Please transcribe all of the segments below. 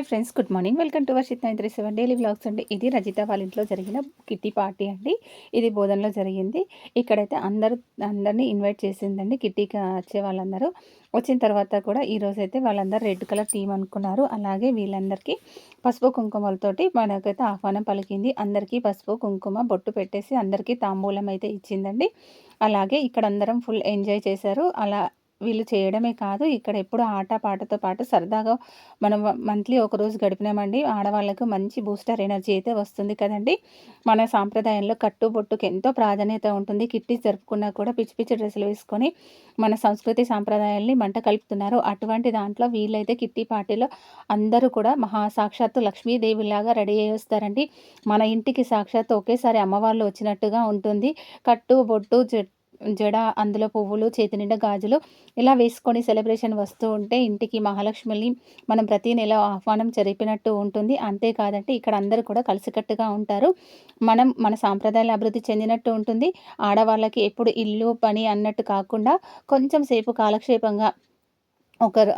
Hi friends good morning. Welcome to Varshith nine three seven daily blogs అండి. ఇది రజిత వాళ్ళ ఇంట్లో జరిగిన కిట్టి పార్టీ అండి. ఇది బోధనలో జరిగింది. ఇక్కడైతే అందరు అందరినీ ఇన్వైట్ చేసిందండి కిట్టీకి వచ్చే వాళ్ళందరూ. వచ్చిన తర్వాత కూడా ఈరోజు అయితే వాళ్ళందరూ రెడ్ కలర్ టీం అనుకున్నారు. అలాగే వీళ్ళందరికీ పసుపు కుంకుమలతోటి మనకైతే ఆహ్వానం పలికింది. అందరికీ పసుపు కుంకుమ బొట్టు పెట్టేసి అందరికీ తాంబూలం అయితే ఇచ్చిందండి. అలాగే ఇక్కడ అందరం ఫుల్ ఎంజాయ్ చేశారు. అలా వీళ్ళు చేయడమే కాదు ఇక్కడ ఎప్పుడు ఆట పాటతో పాటు సరదాగా మనం మంత్లీ ఒకరోజు గడిపినామండి. ఆడవాళ్ళకు మంచి బూస్టర్ ఎనర్జీ అయితే వస్తుంది కదండి. మన సాంప్రదాయంలో కట్టుబొట్టుకు ఎంతో ప్రాధాన్యత ఉంటుంది. కిట్టి జరుపుకున్నా కూడా పిచ్చి పిచ్చి డ్రెస్సులు వేసుకొని మన సంస్కృతి సాంప్రదాయాల్ని మంట కలుపుతున్నారు. అటువంటి దాంట్లో వీళ్ళైతే కిట్టి పార్టీలో అందరూ కూడా మహా సాక్షాత్తు లక్ష్మీదేవిలాగా రెడీ అయ్యి వస్తారండి. మన ఇంటికి సాక్షాత్తు ఒకేసారి అమ్మవాళ్ళు వచ్చినట్టుగా ఉంటుంది. కట్టు బొట్టు జట్టు జడ అందులో పువ్వులు చేతి నిండా గాజులు ఇలా వేసుకొని సెలబ్రేషన్ వస్తూ ఉంటే ఇంటికి మహాలక్ష్మిని మనం ప్రతి నెల ఆహ్వానం జరిపినట్టు ఉంటుంది. అంతేకాదంటే ఇక్కడ అందరూ కూడా కలిసికట్టుగా ఉంటారు. మనం మన సాంప్రదాయాలు అభివృద్ధి చెందినట్టు ఉంటుంది. ఆడవాళ్ళకి ఎప్పుడు ఇల్లు పని అన్నట్టు కాకుండా కొంచెం సేపు కాలక్షేపంగా ఒకరు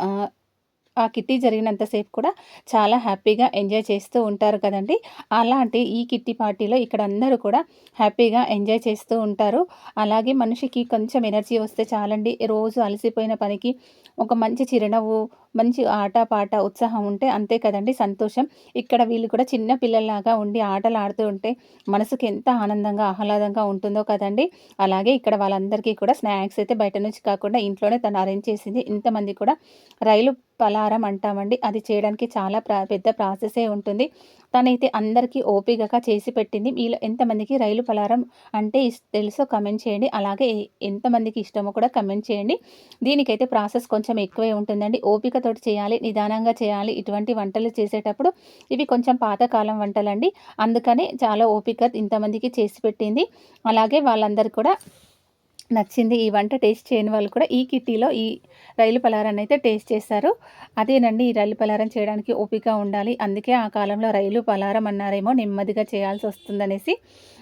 ఆ కిట్టి జరిగినంతసేపు కూడా చాలా హ్యాపీగా ఎంజాయ్ చేస్తూ ఉంటారు కదండి. అలాంటి ఈ కిట్టి పార్టీలో ఇక్కడ అందరూ కూడా హ్యాపీగా ఎంజాయ్ చేస్తూ ఉంటారు. అలాగే మనిషికి కొంచెం ఎనర్జీ వస్తే చాలండి. రోజు అలసిపోయిన పనికి ఒక మంచి చిరునవ్వు మంచి ఆట పాట ఉత్సాహం ఉంటే అంతే కదండి సంతోషం. ఇక్కడ వీళ్ళు కూడా చిన్న పిల్లల్లాగా ఉండి ఆటలు ఆడుతూ ఉంటే మనసుకి ఎంత ఆనందంగా ఆహ్లాదంగా ఉంటుందో కదండి. అలాగే ఇక్కడ వాళ్ళందరికీ కూడా స్నాక్స్ అయితే బయట నుంచి కాకుండా ఇంట్లోనే తను అరేంజ్ చేసింది. ఇంతమంది కూడా రైలు పలారం అంటామండి. అది చేయడానికి చాలా ప్రా పెద్ద ప్రాసెసే ఉంటుంది. తనైతే అందరికీ ఓపికగా చేసి పెట్టింది. మీలో ఎంతమందికి రైలు పలారం అంటే తెలుసో కమెంట్ చేయండి. అలాగే ఎంతమందికి ఇష్టమో కూడా కమెంట్ చేయండి. దీనికైతే ప్రాసెస్ కొంచెం ఎక్కువే ఉంటుందండి. ఓపికతోటి చేయాలి నిదానంగా చేయాలి ఇటువంటి వంటలు చేసేటప్పుడు ఇవి కొంచెం పాతకాలం వంటలండి. అందుకనే చాలా ఓపిక ఇంతమందికి చేసి పెట్టింది. అలాగే వాళ్ళందరూ కూడా నచ్చింది. ఈ వంట టేస్ట్ చేయని వాళ్ళు కూడా ఈ కిట్టీలో ఈ రైలు పలారాన్ని అయితే టేస్ట్ చేస్తారు. అదేనండి ఈ రైలు పలారం చేయడానికి ఓపిక ఉండాలి. అందుకే ఆ కాలంలో రైలు పలారం అన్నారేమో నెమ్మదిగా చేయాల్సి వస్తుందనేసి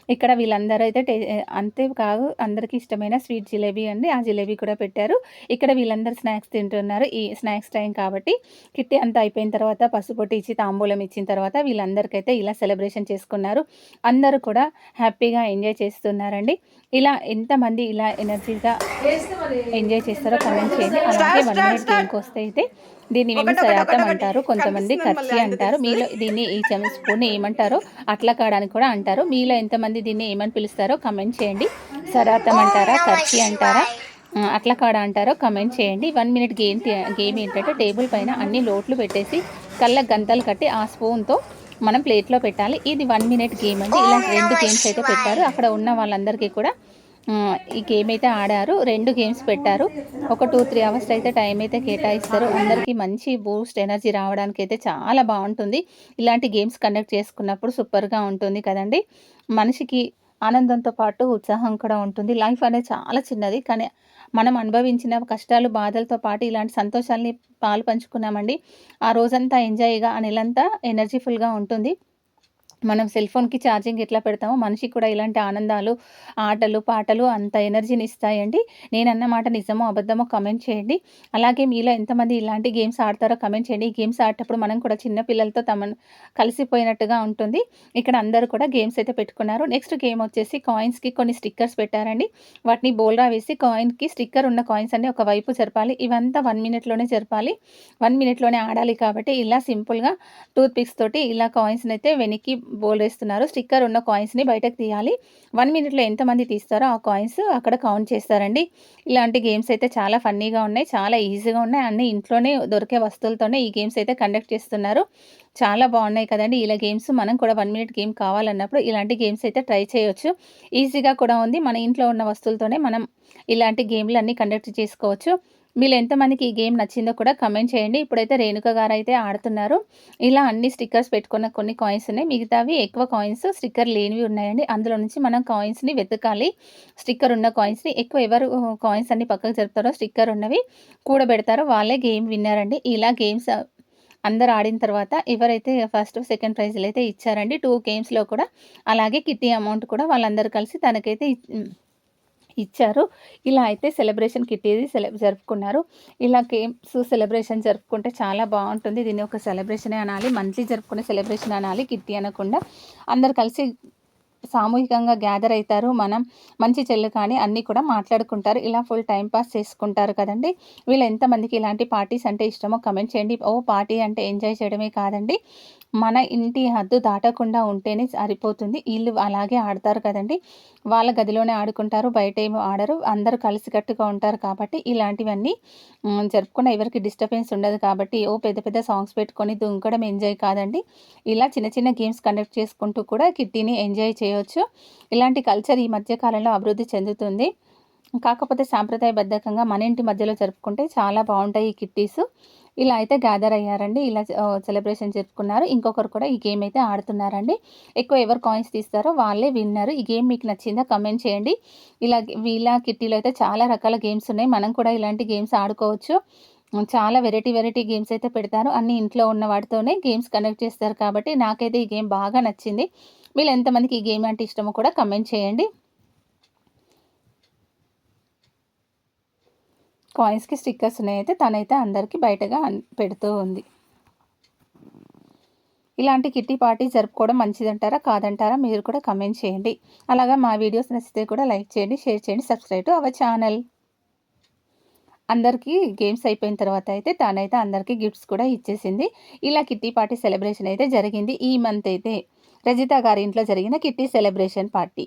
ఇక్కడ వీళ్ళందరూ అయితే టే అంతే కాదు అందరికీ ఇష్టమైన స్వీట్ జిలేబీ అండి. ఆ జిలేబీ కూడా పెట్టారు. ఇక్కడ వీళ్ళందరూ స్నాక్స్ తింటున్నారు. ఈ స్నాక్స్ టైం కాబట్టి కిట్టి అంతా అయిపోయిన తర్వాత పసుపొట్టి ఇచ్చి తాంబూలం ఇచ్చిన తర్వాత వీళ్ళందరికైతే ఇలా సెలబ్రేషన్ చేసుకున్నారు. అందరూ కూడా హ్యాపీగా ఎంజాయ్ చేస్తున్నారండి. ఇలా ఎంతమంది ఇలా ఎనర్జీగా ఎంజాయ్ చేస్తారో కమెంట్ చేయండి. అలాగే వన్ మినిట్ గేమ్కి వస్తే అయితే దీన్ని ఏమి సయాతం అంటారు. కొంతమంది కర్చి అంటారు. మీలో దీన్ని ఈ చెమ స్పూన్ ఏమంటారో అట్ల కాడానికి కూడా అంటారు. మీలో ఎంతమంది దీన్ని ఏమని పిలుస్తారో కమెంట్ చేయండి. సరాతం అంటారా కర్చి అంటారా? అట్ల కాడ అంటారో కమెంట్ చేయండి. వన్ మినిట్ గేమ్ గేమ్ ఏంటంటే టేబుల్ పైన అన్ని లోట్లు పెట్టేసి కళ్ళ గంతలు కట్టి ఆ స్పూన్తో మనం ప్లేట్లో పెట్టాలి. ఇది వన్ మినిట్ గేమ్ అండి. ఇలా రెండు గేమ్స్ అయితే పెట్టారు. అక్కడ ఉన్న వాళ్ళందరికీ కూడా ఈ గేమ్ అయితే ఆడారు. రెండు గేమ్స్ పెట్టారు. ఒక టూ త్రీ అవర్స్ అయితే టైం అయితే కేటాయిస్తారు. అందరికీ మంచి బూస్ట్ ఎనర్జీ రావడానికి అయితే చాలా బాగుంటుంది. ఇలాంటి గేమ్స్ కండక్ట్ చేసుకున్నప్పుడు సూపర్గా ఉంటుంది కదండి. మనిషికి ఆనందంతో పాటు ఉత్సాహం కూడా ఉంటుంది. లైఫ్ అనేది చాలా చిన్నది. కానీ మనం అనుభవించిన కష్టాలు బాధలతో పాటు ఇలాంటి సంతోషాలని పాలు పంచుకున్నామండి. ఆ రోజంతా ఎంజాయ్గా ఆ నెలంతా ఎనర్జీఫుల్గా ఉంటుంది. మనం సెల్ ఫోన్కి ఛార్జింగ్ ఎట్లా పెడతామో మనిషికి కూడా ఇలాంటి ఆనందాలు ఆటలు పాటలు అంత ఎనర్జీని ఇస్తాయండి. నేను అన్నమాట నిజమో అబద్ధమో కమెంట్ చేయండి. అలాగే మీలో ఎంతమంది ఇలాంటి గేమ్స్ ఆడతారో కమెంట్ చేయండి. ఈ గేమ్స్ ఆడేటప్పుడు మనం కూడా చిన్న పిల్లలతో తమ కలిసిపోయినట్టుగా ఉంటుంది. ఇక్కడ అందరూ కూడా గేమ్స్ అయితే పెట్టుకున్నారు. నెక్స్ట్ గేమ్ వచ్చేసి కాయిన్స్కి కొన్ని స్టిక్కర్స్ పెట్టారండి. వాటిని బోల్రా వేసి కాయిన్కి స్టిక్కర్ ఉన్న కాయిన్స్ అన్ని ఒకవైపు జరపాలి. ఇవంతా వన్ మినిట్లోనే జరపాలి. వన్ మినిట్లోనే ఆడాలి కాబట్టి ఇలా సింపుల్గా టూత్ పిక్స్ తోటి ఇలా కాయిన్స్ని అయితే వెనక్కి బోల్డేస్తున్నారు స్టిక్కర్ ఉన్న కాయిన్స్ని బయటకు తీయాలి. వన్ మినిట్లో ఎంతమంది తీస్తారో ఆ కాయిన్స్ అక్కడ కౌంట్ చేస్తారండి. ఇలాంటి గేమ్స్ అయితే చాలా ఫన్నీగా ఉన్నాయి. చాలా ఈజీగా ఉన్నాయి. అన్ని ఇంట్లోనే దొరికే వస్తువులతోనే ఈ గేమ్స్ అయితే కండక్ట్ చేస్తున్నారు. చాలా బాగున్నాయి కదండి. ఇలా గేమ్స్ మనం కూడా వన్ మినిట్ గేమ్ కావాలన్నప్పుడు ఇలాంటి గేమ్స్ అయితే ట్రై చేయొచ్చు. ఈజీగా కూడా ఉంది. మన ఇంట్లో ఉన్న వస్తువులతోనే మనం ఇలాంటి గేమ్లు అన్నీ కండక్ట్ చేసుకోవచ్చు. మీరు ఎంతమందికి ఈ గేమ్ నచ్చిందో కూడా కమెంట్ చేయండి. ఇప్పుడైతే రేణుక గారు అయితే ఆడుతున్నారు. ఇలా అన్ని స్టిక్కర్స్ పెట్టుకున్న కొన్ని కాయిన్స్ ఉన్నాయి. మిగతావి ఎక్కువ కాయిన్స్ స్టిక్కర్ లేనివి ఉన్నాయండి. అందులో నుంచి మనం కాయిన్స్ని వెతకాలి. స్టిక్కర్ ఉన్న కాయిన్స్ని ఎక్కువ ఎవరు కాయిన్స్ అన్ని పక్కకు జరుపుతారో స్టిక్కర్ ఉన్నవి కూడబెడతారో. వాళ్ళే గేమ్ విన్నారండి ఇలా గేమ్స్ అందరు ఆడిన తర్వాత ఎవరైతే ఫస్ట్ సెకండ్ ప్రైజ్లు అయితే ఇచ్చారండి టూ గేమ్స్లో కూడా అలాగే కిట్టి అమౌంట్ కూడా వాళ్ళందరూ కలిసి తనకైతే ఇచ్చారు. ఇలా అయితే సెలబ్రేషన్ కిట్ ఇది జరుపుకున్నారు. ఇలా గేమ్స్ సెలబ్రేషన్ జరుపుకుంటే చాలా బాగుంటుంది. దీన్ని ఒక సెలబ్రేషనే అనాలి. మంత్లీ జరుపుకునే సెలబ్రేషన్ అనాలి. కిట్టి అనకుండా అందరు కలిసి సామూహికంగా గ్యాదర్ అవుతారు. మనం మంచి చెల్లు కానీ అన్నీ కూడా మాట్లాడుకుంటారు. ఇలా ఫుల్ టైం పాస్ చేసుకుంటారు కదండి. వీళ్ళు ఎంతమందికి ఇలాంటి పార్టీస్ అంటే ఇష్టమో కమెంట్ చేయండి. ఓ పార్టీ అంటే ఎంజాయ్ చేయడమే కాదండి. మన ఇంటి హద్దు దాటకుండా ఉంటేనే సరిపోతుంది. వీళ్ళు అలాగే ఆడతారు కదండి. వాళ్ళ గదిలోనే ఆడుకుంటారు. బయట ఏమో ఆడరు. అందరూ కలిసికట్టుగా ఉంటారు కాబట్టి ఇలాంటివన్నీ జరుపుకున్న ఎవరికి డిస్టర్బెన్స్ ఉండదు కాబట్టి ఓ పెద్ద పెద్ద సాంగ్స్ పెట్టుకొని దుంకడం ఎంజాయ్ కాదండి. ఇలా చిన్న చిన్న గేమ్స్ కండక్ట్ చేసుకుంటూ కూడా కిట్టీని ఎంజాయ్ చేయవచ్చు ఇలాంటి కల్చర్ ఈ మధ్యకాలంలో అభివృద్ధి చెందుతుంది. కాకపోతే సాంప్రదాయబద్ధకంగా మన ఇంటి మధ్యలో జరుపుకుంటే చాలా బాగుంటాయి ఈ కిట్టీస్ ఇలా అయితే గ్యాదర్ అయ్యారండి. ఇలా సెలబ్రేషన్ జరుపుకున్నారు. ఇంకొకరు కూడా ఈ గేమ్ అయితే ఆడుతున్నారండి. ఎక్కువ ఎవరు కాయిన్స్ తీస్తారో వాళ్ళే విన్నారు ఈ గేమ్ మీకు నచ్చిందా కమెంట్ చేయండి. ఇలా వీళ్ళ కిట్టీలో అయితే చాలా రకాల గేమ్స్ ఉన్నాయి. మనం కూడా ఇలాంటి గేమ్స్ ఆడుకోవచ్చు. చాలా వెరైటీ వెరైటీ గేమ్స్ అయితే పెడతారు. అన్ని ఇంట్లో ఉన్న వాటితోనే గేమ్స్ కండక్ట్ చేస్తారు కాబట్టి నాకైతే ఈ గేమ్ బాగా నచ్చింది. వీళ్ళు ఎంతమందికి ఈ గేమ్ అంటే ఇష్టమో కూడా కమెంట్ చేయండి. కాయిన్స్కి స్టిక్కర్స్ ఉన్నాయైతే తనైతే అందరికీ బయటగా పెడుతూ ఉంది. ఇలాంటి కిట్టి పార్టీ జరుపుకోవడం మంచిదంటారా? కాదంటారా? మీరు కూడా కమెంట్ చేయండి. అలాగా మా వీడియోస్ నచ్చితే కూడా లైక్ చేయండి షేర్ చేయండి సబ్స్క్రైబ్ టు అవర్ ఛానల్. అందరికీ గేమ్స్ అయిపోయిన తర్వాత అయితే తానైతే అందరికీ గిఫ్ట్స్ కూడా ఇచ్చేసింది. ఇలా కిట్టి పార్టీ సెలబ్రేషన్ అయితే జరిగింది. ఈ మంత్ అయితే రజిత గారి ఇంట్లో జరిగిన కిట్టి సెలబ్రేషన్ పార్టీ.